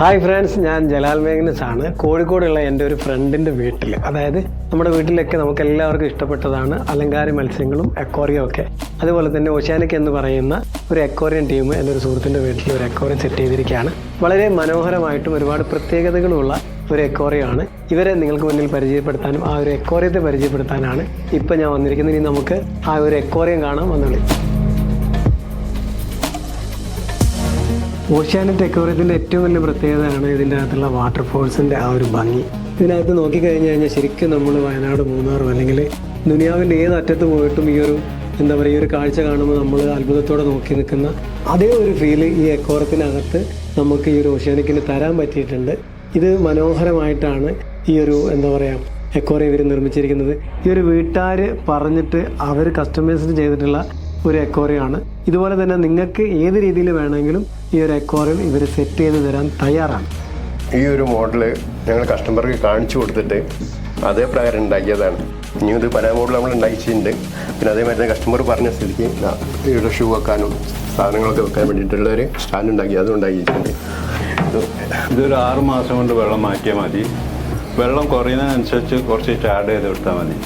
Hi friends ഞാൻ ജലാൽ മേഘ്നസ് ആണ്. കോഴിക്കോടുള്ള എന്റെ ഒരു ഫ്രണ്ടിന്റെ വീട്ടിൽ അതായത് നമ്മുടെ വീട്ടിലൊക്കെ നമുക്ക് എല്ലാവർക്കും ഇഷ്ടപ്പെട്ടതാണ് അലങ്കാര മത്സ്യങ്ങളും അക്വാറിയം ഒക്കെ. അതുപോലെ തന്നെ ഓഷ്യാനിക് എന്ന് പറയുന്ന ഒരു അക്വാറിയം ടീം എന്റെ ഒരു സുഹൃത്തിന്റെ വീട്ടിൽ ഒരു അക്വാറിയം സെറ്റ് ചെയ്തിരിക്കുകയാണ്. വളരെ മനോഹരമായിട്ടും ഒരുപാട് പ്രത്യേകതകളുള്ള ഒരു എക്കോറിയമാണ് ഇവരെ നിങ്ങൾക്ക് മുന്നിൽ പരിചയപ്പെടുത്താനും ആ ഒരു എക്കോറിയത്തെ പരിചയപ്പെടുത്താനാണ് ഇപ്പം ഞാൻ വന്നിരിക്കുന്നത്. ഇനി നമുക്ക് ആ ഒരു എക്കോറിയം കാണാൻ വന്നുള്ളൂ ഓഷ്യാനെറ്റ് എക്കോറിയത്തിന്റെ ഏറ്റവും വലിയ പ്രത്യേകതയാണ് ഇതിന്റെ അകത്തുള്ള വാട്ടർഫോൾസിന്റെ ആ ഒരു ഭംഗി. ഇതിനകത്ത് നോക്കിക്കഴിഞ്ഞ് കഴിഞ്ഞാൽ ശരിക്കും നമ്മൾ വയനാട് മൂന്നാറും അല്ലെങ്കിൽ ദുനിയാവിന്റെ ഏത് അറ്റത്ത് പോയിട്ടും ഈ ഒരു എന്താ പറയുക ഈ ഒരു കാഴ്ച കാണുമ്പോൾ നമ്മൾ അത്ഭുതത്തോടെ നോക്കി നിൽക്കുന്ന അതേ ഒരു ഫീൽ ഈ എക്കോറത്തിനകത്ത് നമുക്ക് ഈ ഒരു ഓഷ്യാനിക്കിന് തരാൻ പറ്റിയിട്ടുണ്ട്. ഇത് മനോഹരമായിട്ടാണ് ഈ ഒരു എന്താ പറയുക എക്കോറിയം ഇവർ നിർമ്മിച്ചിരിക്കുന്നത്. ഈ ഒരു വീട്ടുകാർ പറഞ്ഞിട്ട് അവർ കസ്റ്റമൈസ്ഡ് ചെയ്തിട്ടുള്ള ഒരു എക്കോറിയമാണ് ഇതുപോലെ തന്നെ നിങ്ങൾക്ക് ഏത് രീതിയിൽ വേണമെങ്കിലും ഈ ഒരു എക്കോറിയം ഇവർ സെറ്റ് ചെയ്ത് തരാൻ തയ്യാറാണ്. ഈ ഒരു മോഡൽ ഞങ്ങൾ കസ്റ്റമർക്ക് കാണിച്ചു കൊടുത്തിട്ട് അതേ പ്രകാരം ഉണ്ടാക്കിയതാണ്. ഇനി ഇത് പല മോഡൽ നമ്മൾ ഉണ്ടാക്കിയിട്ടുണ്ട്. പിന്നെ അതേമാതിരി തന്നെ കസ്റ്റമർ പറഞ്ഞ സ്ഥിതിക്ക് ഇവിടെ ഷൂ വെക്കാനും സാധനങ്ങളൊക്കെ വെക്കാൻ വേണ്ടിയിട്ടുള്ള ഒരു സ്റ്റാൻഡ് ഉണ്ടാക്കി അതും ഉണ്ടാക്കിയിട്ടുണ്ട്. ഇത് ഇതൊരു ആറ് മാസം കൊണ്ട് വെള്ളം മാറ്റിയാൽ മതി. വെള്ളം കുറയുന്നതിനനുസരിച്ച് കുറച്ച് സ്റ്റാർട്ട് ചെയ്ത് കൊടുത്താൽ മതി.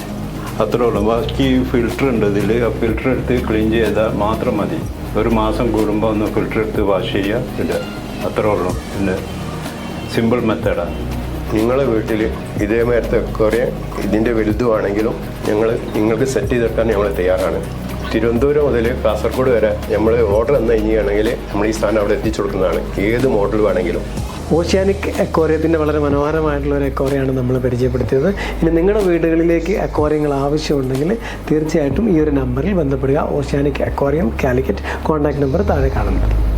അത്രേ ഉള്ളൂ ബാക്കി ഫിൽറ്റർ ഉണ്ട് ഇതിൽ ആ ഫിൽറ്റർ എടുത്ത് ക്ലീൻ ചെയ്താൽ മാത്രം മതി. ഒരു മാസം കൂടുമ്പോൾ ഒന്ന് ഫിൽറ്റർ എടുത്ത് വാഷ് ചെയ്യുക ഇല്ല അത്രേ ഉള്ളൂ പിന്നെ സിമ്പിൾ മെത്തേഡാണ് നിങ്ങളെ വീട്ടിൽ ഇതേ നേരത്തെ കുറേ ഇതിന്റെ വലുതുമാണെങ്കിലും ഞങ്ങൾ നിങ്ങൾക്ക് സെറ്റ് ചെയ്തെടുക്കാൻ ഞങ്ങൾ തയ്യാറാണ്. തിരുവനന്തപുരം മുതൽ കാസർഗോഡ് വരെ നമ്മൾ ഓർഡർ തന്നു കഴിഞ്ഞാണെങ്കിൽ നമ്മൾ ഈ സാധനം അവിടെ എത്തിച്ചു കൊടുക്കുന്നതാണ്. ഏത് മോഡൽ വേണമെങ്കിലും. ഓഷ്യാനിക് അക്വാറിയത്തിന്റെ വളരെ മനോഹരമായിട്ടുള്ള ഒരു അക്വാറിയാണ് നമ്മൾ പരിചയപ്പെടുത്തിയത്. ഇനി നിങ്ങളുടെ വീടുകളിലേക്ക് അക്വാറിയങ്ങൾ ആവശ്യമുണ്ടെങ്കിൽ തീർച്ചയായിട്ടും ഈ ഒരു നമ്പറിൽ ബന്ധപ്പെടുക. Oceanic aquarium Calicut contact number താഴെ കാണുന്നുണ്ട്